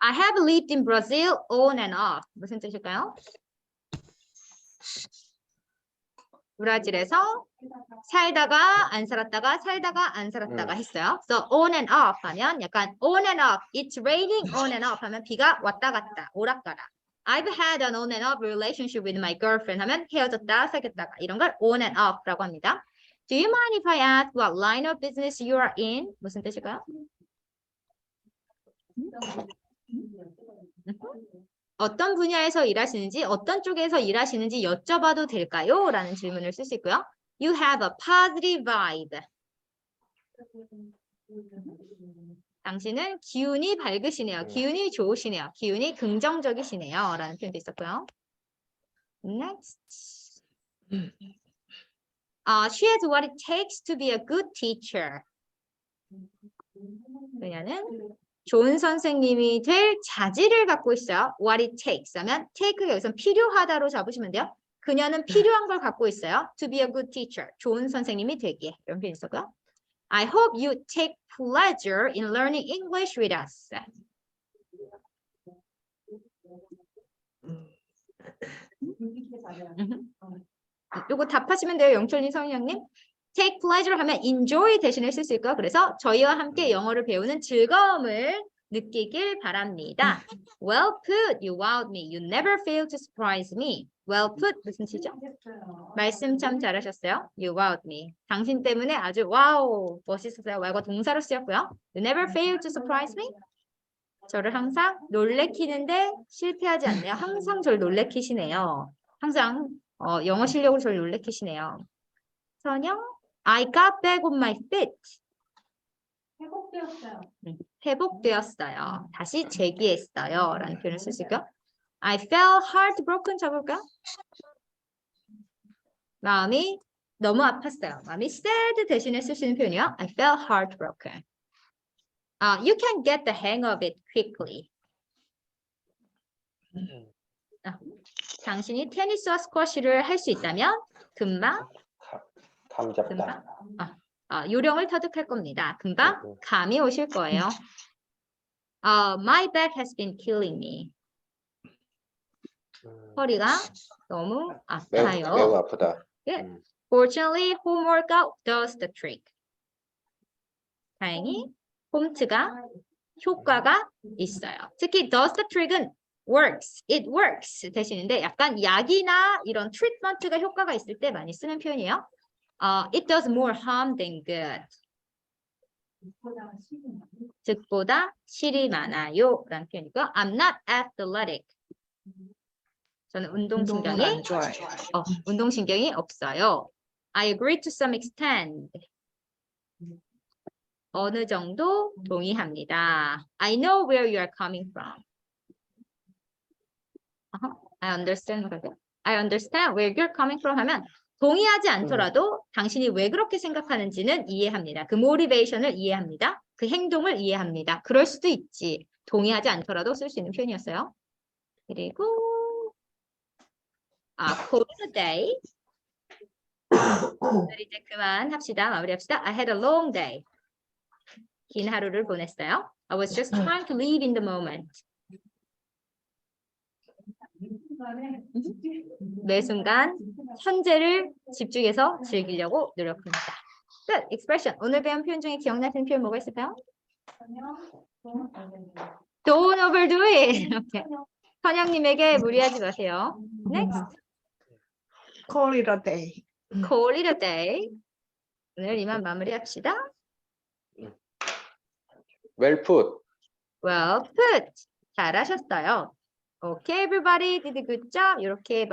I have lived in Brazil on and off. 무슨 뜻일까요? 브라질에서 살다가 안 살았다가 살다가 안 살았다가 음. 했어요. So on and off 하면 약간 on and off. It's raining on and off 하면 비가 왔다 갔다 오락가락. I've had an on and off relationship with my girlfriend 하면 헤어졌다 사귀었다가 이런 걸 on and off라고 합니다. Do you mind if I ask what line of business you are in? 무슨 뜻일까요? 어떤 분야에서 일하시는지 어떤 쪽에서 일하시는지 여쭤봐도 될까요? 라는 질문을 쓸 수 있고요. You have a positive vibe. 당신은 기운이 밝으시네요. 기운이 좋으시네요. 기운이 긍정적이시네요. 라는 표현도 있었고요. Next. Uh, she has what it takes to be a good teacher. 그녀는 좋은 선생님이 될 자질을 갖고 있어요. What it takes 하면 take가 여기서 필요하다로 잡으시면 돼요. 그녀는 필요한 걸 갖고 있어요. To be a good teacher. 좋은 선생님이 되기에. 이런 표현 있었고요. I hope you take pleasure in learning English with us. 음흠. 요거 답하시면 돼요. 영철님, 성현님. Take pleasure 하면 enjoy 대신에 쓸 수 있고요. 그래서 저희와 함께 영어를 배우는 즐거움을 느끼길 바랍니다. Well put, you wowed me. You never fail to surprise me. Well put 무슨 뜻이죠? 말씀 참 잘하셨어요. You wowed me. 당신 때문에 아주 와우 멋있었어요. 와가 동사로 쓰였고요. You never fail to surprise me. 저를 항상 놀래키는데 실패하지 않네요. 항상 저를 놀래키시네요. 항상 어, 영어 실력으로 저를 놀래키시네요. 선영, I got back on my feet. 회복되었어요. 회복되었어요. 다시 재기했어요. 라는 표현을 있고요. I felt heartbroken 잡을까요? 마음이 너무 아팠어요. 마음이 sad 대신에 쓸 수 있는 표현이요. I felt heartbroken. 아, you can get the hang of it quickly. 아, 당신이 테니스와 스쿼시를 할 수 있다면 금방 감 잡다. 아, 요령을 터득할 겁니다. 금방 음. 감이 오실 거예요. 어, my back has been killing me. 음, 허리가 너무 매우, 아파요. 매우 아프다. 예. 음, Fortunately, home workout does the trick. 다행히 홈트가 효과가 있어요. 특히 does the trick은 works, it works 대신인데 약간 약이나 이런 트리트먼트가 효과가 있을 때 많이 쓰는 표현이에요. 어, it does more harm than good. 득보다 실이 많아요. 라는 표현이고요. I'm not athletic. 저는 운동신경이. 어, 운동신경이 없어요. I agree to some extent. 어느 정도 동의합니다. I know where you are coming from. 어허, I understand. I understand where you're coming from 하면 동의하지 않더라도 당신이 왜 그렇게 생각하는지는 이해합니다. 그 모티베이션을 이해합니다. 그 행동을 이해합니다. 그럴 수도 있지. 동의하지 않더라도 쓸 수 있는 표현이었어요. 그리고 아, call it a day. 오늘 이제 그만 합시다. 마무리합시다. I had a long day. 긴 하루를 보냈어요. I was just trying to live in the moment. 매 순간 현재를 집중해서 즐기려고 노력합니다. 끝. expression. 오늘 배운 표현 중에 기억나시는 표현 뭐가 있을까요? Don't overdo it. 이렇게. 선영님에게 무리하지 마세요. Next. Call it a day. Call it a day. 오늘 이만 마무리합시다. well put. Well put. 잘하셨어요. Okay, everybody did a good job. 이렇게